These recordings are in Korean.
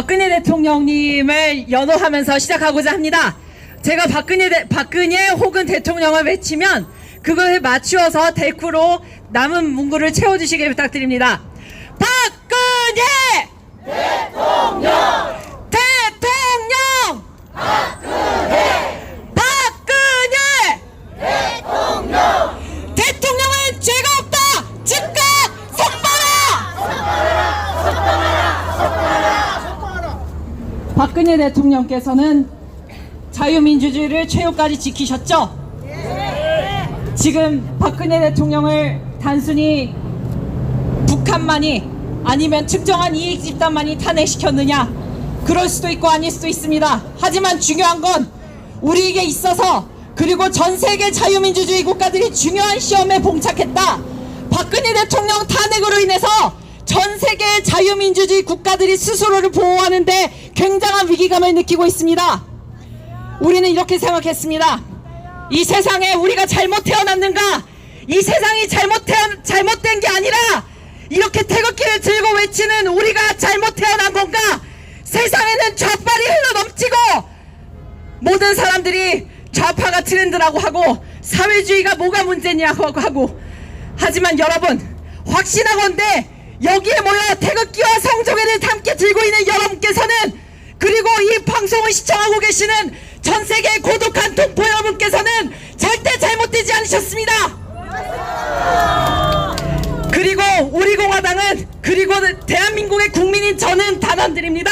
박근혜 대통령님을 연호하면서 시작하고자 합니다. 제가 박근혜, 대- 박근혜 혹은 대통령을 외치면 그거에 맞추어서 대꾸로 남은 문구를 채워주시길 부탁드립니다. 박근혜! 대통령! 대통령! 박근혜! 대통령! 대통령은 죄가 없다! 즉각 속바라! 박근혜 대통령께서는 자유민주주의를 최후까지 지키셨죠? 지금 박근혜 대통령을 단순히 북한만이 아니면 특정한 이익 집단만이 탄핵시켰느냐? 그럴 수도 있고 아닐 수도 있습니다. 하지만 중요한 건 우리에게 있어서 그리고 전 세계 자유민주주의 국가들이 중요한 시험에 봉착했다. 박근혜 대통령 탄핵으로 인해서 전 세계 자유민주주의 국가들이 스스로를 보호하는데 굉장한 위기감을 느끼고 있습니다. 우리는 이렇게 생각했습니다. 이 세상에 우리가 잘못 태어났는가? 이 세상이 잘못 태어, 잘못된 게 아니라 이렇게 태극기를 들고 외치는 우리가 잘못 태어난 건가? 세상에는 좌빨이 흘러 넘치고 모든 사람들이 좌파가 트렌드라고 하고 사회주의가 뭐가 문제냐고 하고 하지만 여러분 확신하건대 여기에 모여 태극기와 성조개를 함께 들고 있는 여러분께서는 방송을 시청하고 계시는 전 세계 고독한 동포 여러분께서는 절대 잘못되지 않으셨습니다. 그리고 우리 공화당은 그리고 대한민국의 국민인 저는 단언드립니다.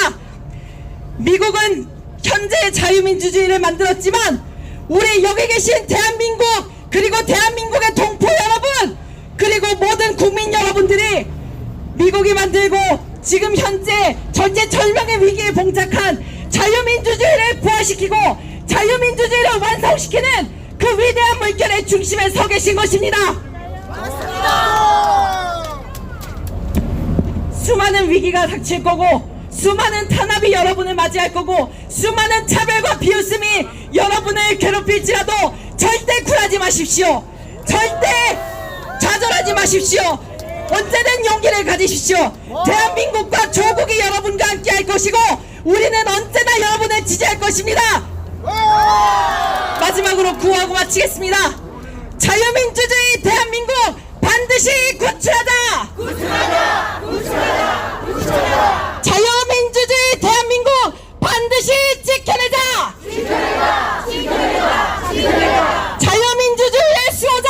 미국은 현재 자유민주주의를 만들었지만 우리 여기 계신 대한민국 그리고 대한민국의 동포 여러분 그리고 모든 국민 여러분들이 미국이 만들고 지금 현재 전제절명의 위기에 봉착한 자유민주주의를 부활시키고 자유민주주의를 완성시키는 그 위대한 물결의 중심에 서 계신 것입니다. 수많은 위기가 닥칠 거고 수많은 탄압이 여러분을 맞이할 거고 수많은 차별과 비웃음이 여러분을 괴롭힐지라도 절대 굴하지 마십시오. 절대 좌절하지 마십시오 언제든 용기를 가지십시오. 대한민국과 조국이 여러분과 함께 할 것이고 우리는 언제나 여러분을 지지할 것입니다. 마지막으로 구호하고 마치겠습니다. 자유민주주의 대한민국 반드시 구출하자! 자유민주주의 대한민국 반드시 지켜내자! 자유민주주의의 수호자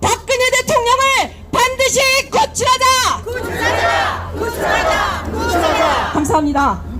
박근혜 대통령을 반드시 구출하자! 감사합니다.